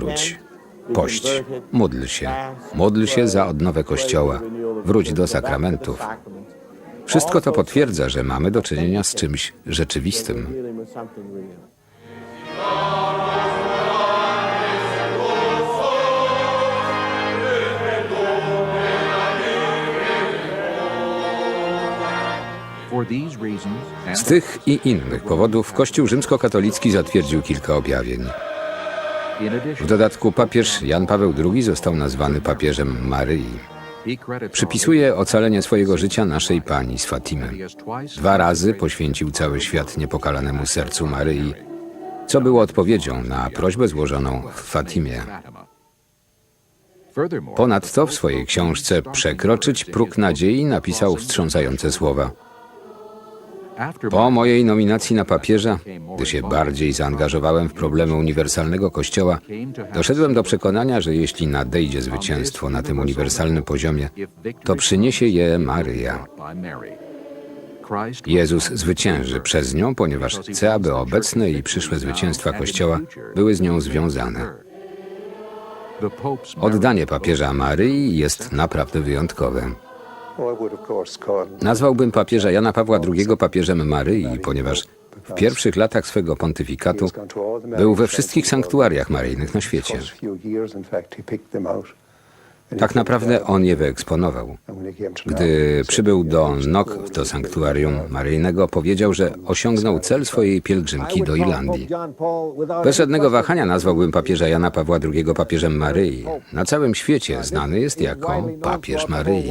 Wróć, pość, módl się, módl się za odnowę Kościoła, wróć do sakramentów. Wszystko to potwierdza, że mamy do czynienia z czymś rzeczywistym. Z tych i innych powodów Kościół rzymskokatolicki zatwierdził kilka objawień. W dodatku papież Jan Paweł II został nazwany papieżem Maryi. Przypisuje ocalenie swojego życia naszej pani z Fatimy. Dwa razy poświęcił cały świat niepokalanemu sercu Maryi, co było odpowiedzią na prośbę złożoną w Fatimie. Ponadto w swojej książce Przekroczyć próg nadziei napisał wstrząsające słowa. Po mojej nominacji na papieża, gdy się bardziej zaangażowałem w problemy uniwersalnego Kościoła, doszedłem do przekonania, że jeśli nadejdzie zwycięstwo na tym uniwersalnym poziomie, to przyniesie je Maryja. Jezus zwycięży przez nią, ponieważ chce, aby obecne i przyszłe zwycięstwa Kościoła były z nią związane. Oddanie papieża Maryi jest naprawdę wyjątkowe. Nazwałbym papieża Jana Pawła II papieżem Maryi, ponieważ w pierwszych latach swego pontyfikatu był we wszystkich sanktuariach maryjnych na świecie. Tak naprawdę on je wyeksponował. Gdy przybył do Nok, do sanktuarium maryjnego, powiedział, że osiągnął cel swojej pielgrzymki do Irlandii. Bez żadnego wahania nazwałbym papieża Jana Pawła II papieżem Maryi. Na całym świecie znany jest jako papież Maryi.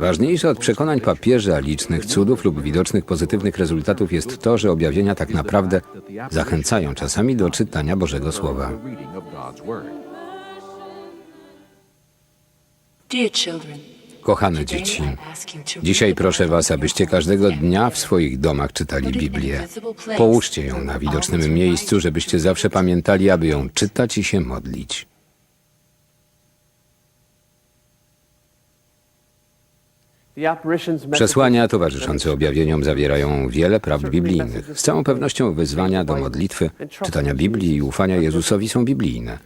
Ważniejsze od przekonań papieża, licznych cudów lub widocznych pozytywnych rezultatów jest to, że objawienia tak naprawdę zachęcają czasami do czytania Bożego Słowa. Kochane dzieci, dzisiaj proszę Was, abyście każdego dnia w swoich domach czytali Biblię. Połóżcie ją na widocznym miejscu, żebyście zawsze pamiętali, aby ją czytać i się modlić. Przesłania towarzyszące objawieniom zawierają wiele prawd biblijnych. Z całą pewnością wyzwania do modlitwy, czytania Biblii i ufania Jezusowi są biblijne.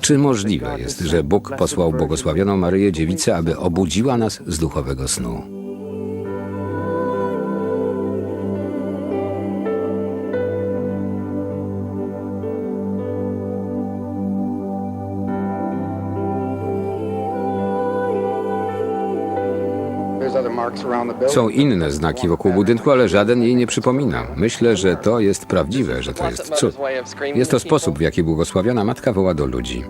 Czy możliwe jest, że Bóg posłał błogosławioną Maryję Dziewicę, aby obudziła nas z duchowego snu? Są inne znaki wokół budynku, ale żaden jej nie przypomina. Myślę, że to jest prawdziwe, że to jest cud. Jest to sposób, w jaki błogosławiona Matka woła do ludzi.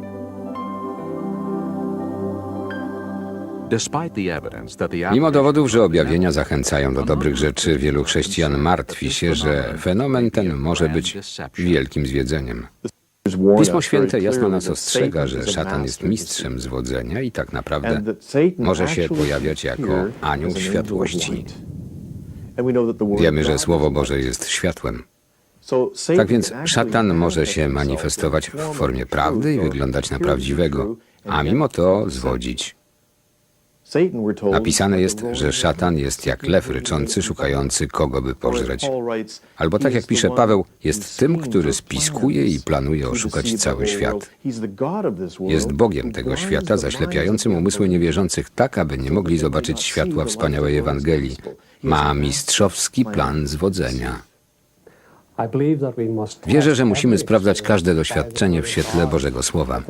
Mimo dowodów, że objawienia zachęcają do dobrych rzeczy, wielu chrześcijan martwi się, że fenomen ten może być wielkim zwiedzeniem. Pismo Święte jasno nas ostrzega, że szatan jest mistrzem zwodzenia i tak naprawdę może się pojawiać jako anioł światłości. Wiemy, że Słowo Boże jest światłem. Tak więc szatan może się manifestować w formie prawdy i wyglądać na prawdziwego, a mimo to zwodzić. Napisane jest, że szatan jest jak lew ryczący, szukający kogo by pożreć. Albo tak jak pisze Paweł, jest tym, który spiskuje i planuje oszukać cały świat. Jest Bogiem tego świata, zaślepiającym umysły niewierzących tak, aby nie mogli zobaczyć światła wspaniałej Ewangelii. Ma mistrzowski plan zwodzenia. Wierzę, że musimy sprawdzać każde doświadczenie w świetle Bożego Słowa.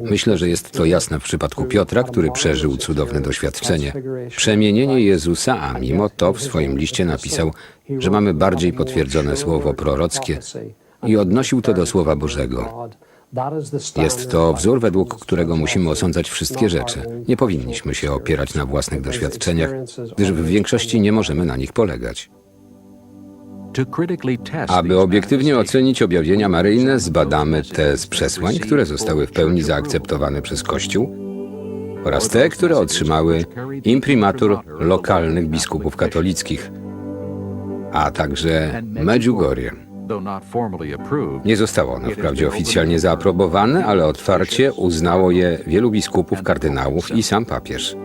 Myślę, że jest to jasne w przypadku Piotra, który przeżył cudowne doświadczenie. Przemienienie Jezusa, a mimo to w swoim liście napisał, że mamy bardziej potwierdzone słowo prorockie i odnosił to do Słowa Bożego. Jest to wzór, według którego musimy osądzać wszystkie rzeczy. Nie powinniśmy się opierać na własnych doświadczeniach, gdyż w większości nie możemy na nich polegać. Aby obiektywnie ocenić objawienia maryjne, zbadamy te z przesłań, które zostały w pełni zaakceptowane przez Kościół oraz te, które otrzymały imprimatur lokalnych biskupów katolickich, a także Medjugorje. Nie zostało ono wprawdzie oficjalnie zaaprobowane, ale otwarcie uznało je wielu biskupów, kardynałów i sam papież.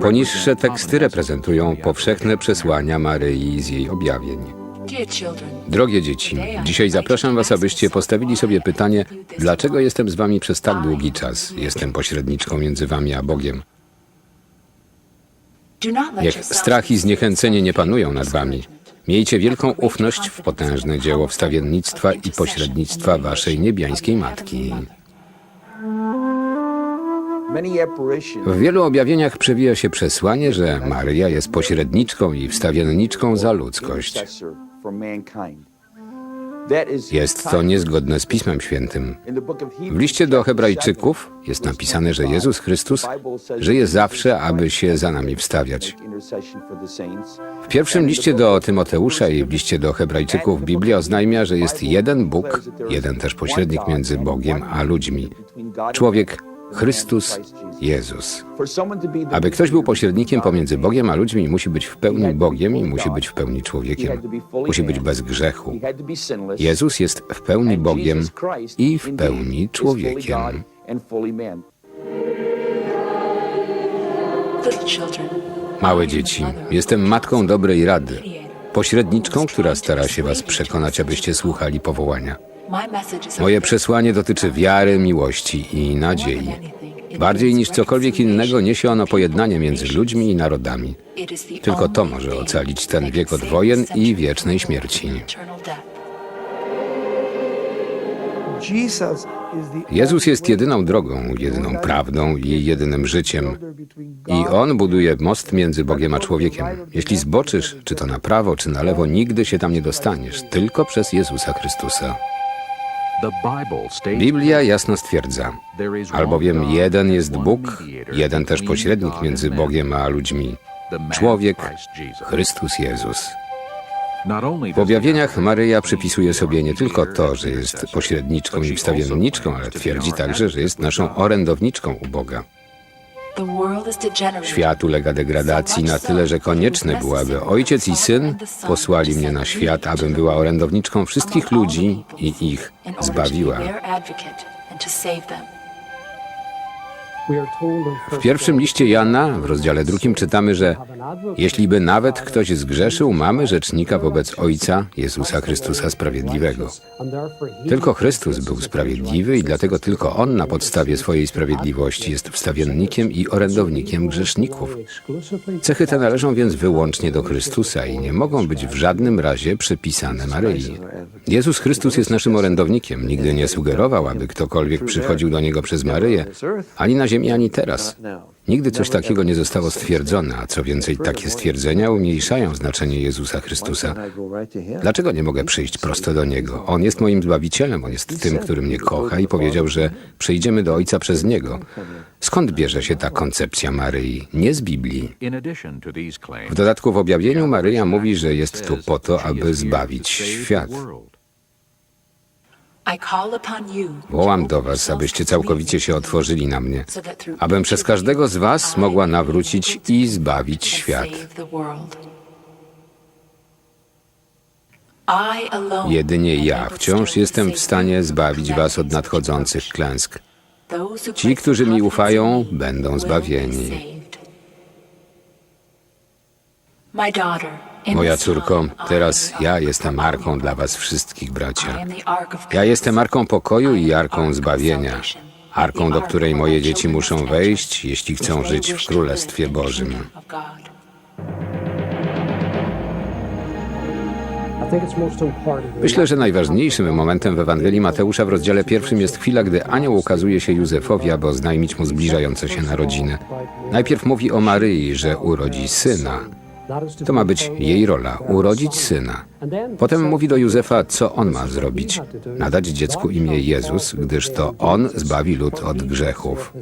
Poniższe teksty reprezentują powszechne przesłania Maryi z jej objawień. Drogie dzieci, dzisiaj zapraszam Was, abyście postawili sobie pytanie, dlaczego jestem z Wami przez tak długi czas? Jestem pośredniczką między Wami a Bogiem. Niech strach i zniechęcenie nie panują nad Wami. Miejcie wielką ufność w potężne dzieło wstawiennictwa i pośrednictwa Waszej niebiańskiej Matki. W wielu objawieniach przewija się przesłanie, że Maryja jest pośredniczką i wstawienniczką za ludzkość. Jest to niezgodne z Pismem Świętym. W liście do Hebrajczyków jest napisane, że Jezus Chrystus żyje zawsze, aby się za nami wstawiać. W pierwszym liście do Tymoteusza i w liście do Hebrajczyków Biblia oznajmia, że jest jeden Bóg, jeden też pośrednik między Bogiem a ludźmi. Człowiek Chrystus Jezus. Aby ktoś był pośrednikiem pomiędzy Bogiem a ludźmi, musi być w pełni Bogiem i musi być w pełni człowiekiem. Musi być bez grzechu. Jezus jest w pełni Bogiem i w pełni człowiekiem. Małe dzieci, jestem matką dobrej rady, pośredniczką, która stara się was przekonać, abyście słuchali powołania. Moje przesłanie dotyczy wiary, miłości i nadziei. Bardziej niż cokolwiek innego niesie ono pojednanie między ludźmi i narodami. Tylko to może ocalić ten wiek od wojen i wiecznej śmierci. Jezus jest jedyną drogą, jedyną prawdą i jedynym życiem. I On buduje most między Bogiem a człowiekiem. Jeśli zboczysz, czy to na prawo, czy na lewo, nigdy się tam nie dostaniesz, tylko przez Jezusa Chrystusa. Biblia jasno stwierdza, albowiem jeden jest Bóg, jeden też pośrednik między Bogiem a ludźmi, człowiek. Chrystus Jezus. W objawieniach Maryja przypisuje sobie nie tylko to, że jest pośredniczką i wstawienniczką, ale twierdzi także, że jest naszą orędowniczką u Boga. Świat ulega degradacji na tyle, że konieczne było, aby Ojciec i Syn posłali mnie na świat, abym była orędowniczką wszystkich ludzi i ich zbawiła. W pierwszym liście Jana, w rozdziale drugim czytamy, że jeśli by nawet ktoś zgrzeszył, mamy rzecznika wobec Ojca, Jezusa Chrystusa Sprawiedliwego. Tylko Chrystus był sprawiedliwy i dlatego tylko On na podstawie swojej sprawiedliwości jest wstawiennikiem i orędownikiem grzeszników. Cechy te należą więc wyłącznie do Chrystusa i nie mogą być w żadnym razie przypisane Maryi. Jezus Chrystus jest naszym orędownikiem. Nigdy nie sugerował, aby ktokolwiek przychodził do Niego przez Maryję, ani na ziemi, ani teraz. Nigdy coś takiego nie zostało stwierdzone, a co więcej, takie stwierdzenia umniejszają znaczenie Jezusa Chrystusa. Dlaczego nie mogę przyjść prosto do Niego? On jest moim Zbawicielem, On jest tym, który mnie kocha i powiedział, że przyjdziemy do Ojca przez Niego. Skąd bierze się ta koncepcja Maryi? Nie z Biblii. W dodatku w objawieniu Maryja mówi, że jest tu po to, aby zbawić świat. Wołam do Was, abyście całkowicie się otworzyli na mnie, abym przez każdego z Was mogła nawrócić i zbawić świat. Jedynie ja wciąż jestem w stanie zbawić Was od nadchodzących klęsk. Ci, którzy mi ufają, będą zbawieni. zbawieni. Moja córko, teraz ja jestem marką dla Was wszystkich, bracia. Ja jestem arką pokoju i arką zbawienia. Arką, do której moje dzieci muszą wejść, jeśli chcą żyć w Królestwie Bożym. Myślę, że najważniejszym momentem w Ewangelii Mateusza w rozdziale pierwszym jest chwila, gdy anioł ukazuje się Józefowi, aby oznajmić mu zbliżające się narodziny. Najpierw mówi o Maryi, że urodzi syna. To ma być jej rola urodzić syna. Potem mówi do Józefa, co on ma zrobić: nadać dziecku imię Jezus, gdyż to on zbawi lud od grzechów.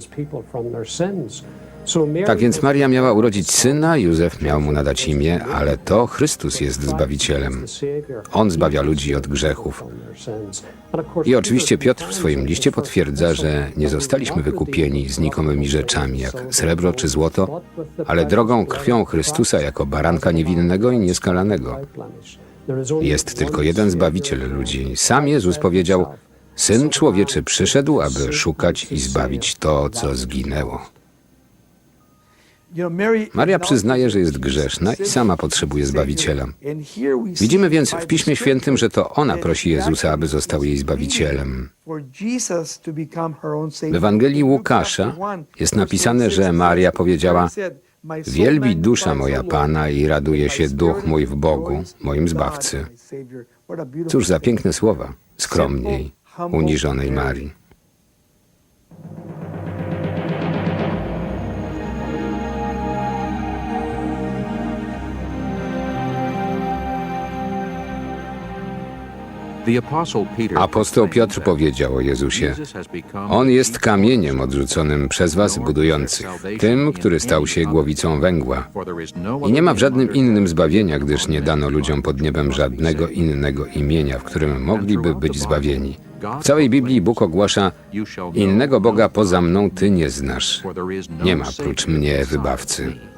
Tak więc Maria miała urodzić syna, Józef miał mu nadać imię, ale to Chrystus jest zbawicielem. On zbawia ludzi od grzechów. I oczywiście Piotr w swoim liście potwierdza, że nie zostaliśmy wykupieni znikomymi rzeczami, jak srebro czy złoto, ale drogą krwią Chrystusa jako baranka niewinnego i nieskalanego. Jest tylko jeden Zbawiciel ludzi. Sam Jezus powiedział, Syn Człowieczy przyszedł, aby szukać i zbawić to, co zginęło. Maria przyznaje, że jest grzeszna i sama potrzebuje Zbawiciela. Widzimy więc w Piśmie Świętym, że to ona prosi Jezusa, aby został jej Zbawicielem. W Ewangelii Łukasza jest napisane, że Maria powiedziała: Wielbi dusza moja Pana i raduje się duch mój w Bogu, moim Zbawcy. Cóż za piękne słowa, skromniej, uniżonej Marii. Apostoł Piotr powiedział o Jezusie: On jest kamieniem odrzuconym przez was budujących, tym, który stał się głowicą węgła. No I nie ma w żadnym innym zbawienia, gdyż nie dano ludziom pod niebem żadnego innego imienia, w którym mogliby być zbawieni. W całej Biblii Bóg ogłasza: Innego Boga none poza mną ty nie znasz. is no Nie ma prócz mnie wybawcy.